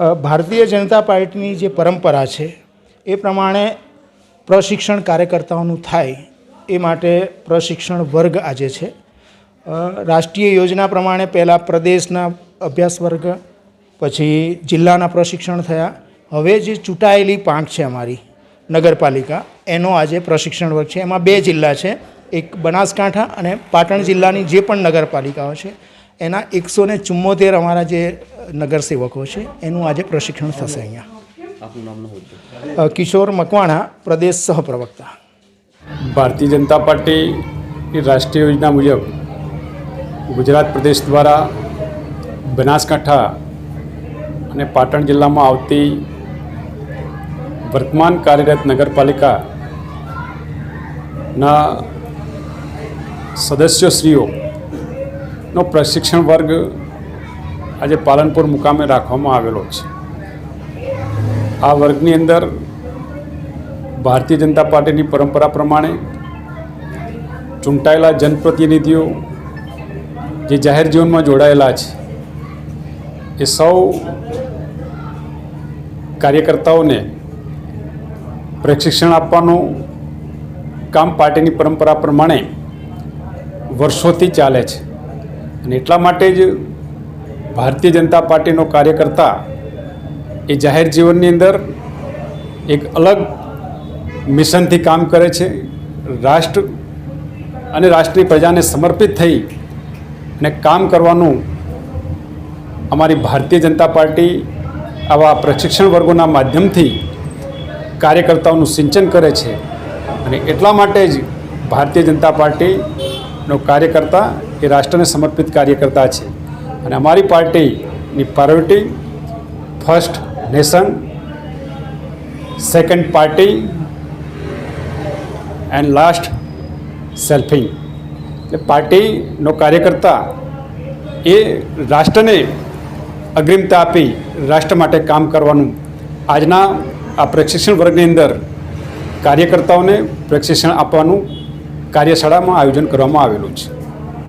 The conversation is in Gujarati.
ભારતીય જનતા પાર્ટીની જે પરંપરા છે, એ પ્રમાણે પ્રશિક્ષણ કાર્યકર્તાઓનું થાય, એ માટે પ્રશિક્ષણ વર્ગ આજે છે. રાષ્ટ્રીય યોજના પ્રમાણે પહેલાં પ્રદેશના અભ્યાસ વર્ગ, પછી જિલ્લાના પ્રશિક્ષણ થયા. હવે જે ચૂંટાયેલી પાંખ છે અમારી નગરપાલિકા, એનો આજે પ્રશિક્ષણ વર્ગ છે. એમાં બે જિલ્લા છે, એક બનાસકાંઠા અને પાટણ જિલ્લાની જે પણ નગરપાલિકાઓ છે એના એકસો ને ચુમ્મોતેર અમારા જે નગરસેવકો છે એનું આજે પ્રશિક્ષણ થશે અહીંયા. કિશોર મકવાણા પ્રદેશ સહપ્રવક્તા. ભારતીય જનતા પાર્ટી રાષ્ટ્રીય યોજના મુજબ ગુજરાત પ્રદેશ દ્વારા બનાસકાંઠા અને પાટણ જિલ્લામાં આવતી વર્તમાન કાર્યરત નગરપાલિકાના સદસ્યશ્રીઓનો પ્રશિક્ષણ વર્ગ આજે પાલનપુર મુકામે રાખવામાં આવેલો છે. આ વર્ગની અંદર ભારતીય જનતા પાર્ટીની પરંપરા પ્રમાણે ચૂંટાયેલા જનપ્રતિનિધિઓ જે જાહેર જીવનમાં જોડાયેલા છે, એ સૌ કાર્યકર્તાઓને પ્રશિક્ષણ આપવાનું કામ પાર્ટીની પરંપરા પ્રમાણે વર્ષોથી ચાલે છે. અને એટલા માટે જ ભારતીય જનતા પાર્ટીનો કાર્યકર્તા એ જાહેર જીવનની અંદર એક અલગ મિશનથી કામ કરે છે. રાષ્ટ્ર અને રાષ્ટ્રીય પ્રજાને સમર્પિત થઈ અને કામ કરવાનું અમારી ભારતીય જનતા પાર્ટી આવા પ્રશિક્ષણ વર્ગોના માધ્યમથી કાર્યકર્તાઓનું સિંચન કરે છે. અને એટલા માટે જ ભારતીય જનતા પાર્ટીનો કાર્યકર્તા એ રાષ્ટ્રને સમર્પિત કાર્યકર્તા છે. અને અમારી પાર્ટીની priority first nation second party and last selfing એટલે પાર્ટીનો કાર્યકર્તા એ રાષ્ટ્રને અગ્રિમતા આપી રાષ્ટ્ર માટે કામ કરવાનું. આજના આ પ્રશિક્ષણ વર્ગની અંદર કાર્યકર્તાઓને પ્રશિક્ષણ આપવાનું કાર્યશાળામાં આયોજન કરવામાં આવેલું છે.